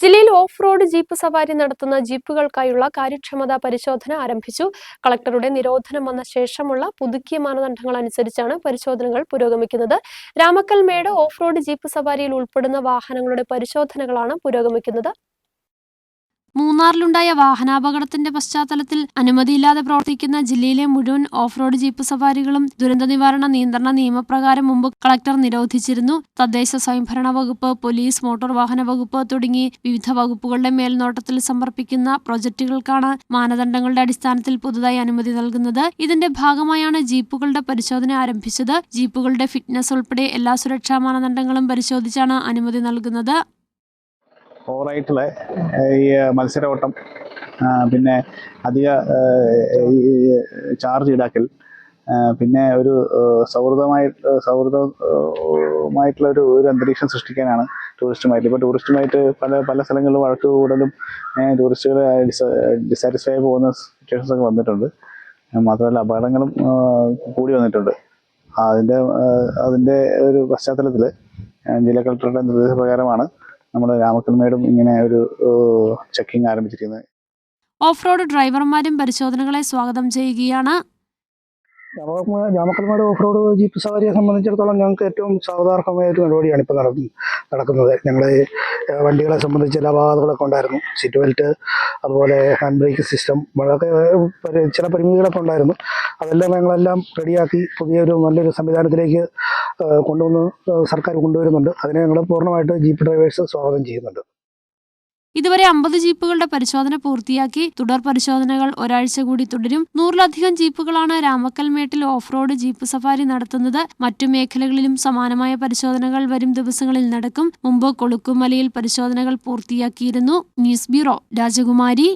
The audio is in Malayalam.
ജില്ലയിൽ ഓഫ് റോഡ് ജീപ്പ് സവാരി നടത്തുന്ന ജീപ്പുകൾക്കായുള്ള കാര്യക്ഷമതാ പരിശോധന ആരംഭിച്ചു. കളക്ടറുടെ നിരോധനം വന്ന ശേഷമുള്ള പുതുക്കിയ മാനദണ്ഡങ്ങൾ അനുസരിച്ചാണ് പരിശോധനകൾ പുരോഗമിക്കുന്നത്. രാമക്കൽമേട് ഓഫ് റോഡ് ജീപ്പ് സവാരിയിൽ ഉൾപ്പെടുന്ന വാഹനങ്ങളുടെ പരിശോധനകളാണ് പുരോഗമിക്കുന്നത്. മൂന്നാറിലുണ്ടായ വാഹനാപകടത്തിന്റെ പശ്ചാത്തലത്തിൽ അനുമതിയില്ലാതെ പ്രവർത്തിക്കുന്ന ജില്ലയിലെ മുഴുവൻ ഓഫ് റോഡ് ജീപ്പ് സവാരികളും ദുരന്ത നിവാരണ നിയന്ത്രണ നിയമപ്രകാരം മുമ്പ് കളക്ടർ നിരോധിച്ചിരുന്നു. തദ്ദേശ സ്വയംഭരണ വകുപ്പ് പോലീസ് മോട്ടോർ വാഹന വകുപ്പ് തുടങ്ങി വിവിധ വകുപ്പുകളുടെ മേൽനോട്ടത്തിൽ സമർപ്പിക്കുന്ന പ്രൊജക്ടുകൾക്കാണ് മാനദണ്ഡങ്ങളുടെ അടിസ്ഥാനത്തിൽ പുതുതായി അനുമതി നൽകുന്നത്. ഇതിന്റെ ഭാഗമായാണ് ജീപ്പുകളുടെ പരിശോധന ആരംഭിച്ചത്. ജീപ്പുകളുടെ ഫിറ്റ്നസ് ഉൾപ്പെടെ എല്ലാ സുരക്ഷാ മാനദണ്ഡങ്ങളും പരിശോധിച്ചാണ് അനുമതി നൽകുന്നത്. ഓവറായിട്ടുള്ള ഈ മത്സര ഓട്ടം പിന്നെ അധിക ചാർജ് ഈടാക്കൽ പിന്നെ ഒരു സൗഹൃദമായി സൗഹൃദമായിട്ടുള്ള ഒരു ഒരു അന്തരീക്ഷം സൃഷ്ടിക്കാനാണ് ടൂറിസ്റ്റുമായിട്ട് ഇപ്പോൾ ടൂറിസ്റ്റുമായിട്ട് പല പല സ്ഥലങ്ങളിലും വഴക്ക് കൂടലും ടൂറിസ്റ്റുകൾ ഡിസാറ്റിസ്ഫൈ പോകുന്ന സിറ്റുവേഷൻസ് ഒക്കെ വന്നിട്ടുണ്ട്. മാത്രമല്ല അപകടങ്ങളും കൂടി വന്നിട്ടുണ്ട്. അതിന്റെ അതിന്റെ ഒരു പശ്ചാത്തലത്തിൽ ജില്ലാ കളക്ടറുടെ നിർദ്ദേശപ്രകാരമാണ് നമ്മൾ രാമക്കൽമേടും ഇങ്ങനെ ഒരു ചെക്കിംഗ് ആരംഭിച്ചിരിക്കുന്നത്. ഓഫ് റോഡ് ഡ്രൈവർമാരും പരിശോധനകളെ സ്വാഗതം ചെയ്യുകയാണ്. രാമക്കൽമേട് ഓഫ് റോഡ് ജീപ്പ് സവാരിയെ സംബന്ധിച്ചിടത്തോളം ഞങ്ങൾക്ക് ഏറ്റവും സാവധാർഹമായ ഒരു നടപടിയാണ് ഇപ്പോൾ നടന്നു നടക്കുന്നത്. ഞങ്ങളെ വണ്ടികളെ സംബന്ധിച്ച് ചില അപാകതകളൊക്കെ ഉണ്ടായിരുന്നു. സീറ്റ് ബെൽറ്റ് അതുപോലെ ഹാൻഡ് ബ്രേക്ക് സിസ്റ്റം വളരെ ചില പരിമിതികളൊക്കെ ഉണ്ടായിരുന്നു. അതെല്ലാം ഞങ്ങളെല്ലാം റെഡിയാക്കി പുതിയൊരു നല്ലൊരു സംവിധാനത്തിലേക്ക് കൊണ്ടുവന്ന് സർക്കാർ കൊണ്ടുവരുന്നുണ്ട്. അതിനെ ഞങ്ങൾ പൂർണമായിട്ട് ജീപ്പ് ഡ്രൈവേഴ്സ് സ്വാഗതം ചെയ്യുന്നുണ്ട്. ഇതുവരെ അമ്പത് ജീപ്പുകളുടെ പരിശോധന പൂർത്തിയാക്കി. തുടർ പരിശോധനകൾ ഒരാഴ്ച കൂടി തുടരും. നൂറിലധികം ജീപ്പുകളാണ് രാമക്കൽമേട്ടിൽ ഓഫ് റോഡ് ജീപ്പ് സഫാരി നടത്തുന്നത്. മറ്റു മേഖലകളിലും സമാനമായ പരിശോധനകൾ വരും ദിവസങ്ങളിൽ നടക്കും. മുമ്പ് കൊളുക്കുമലയിൽ പരിശോധനകൾ പൂർത്തിയാക്കിയിരുന്നു. ന്യൂസ് ബ്യൂറോ രാജകുമാരി.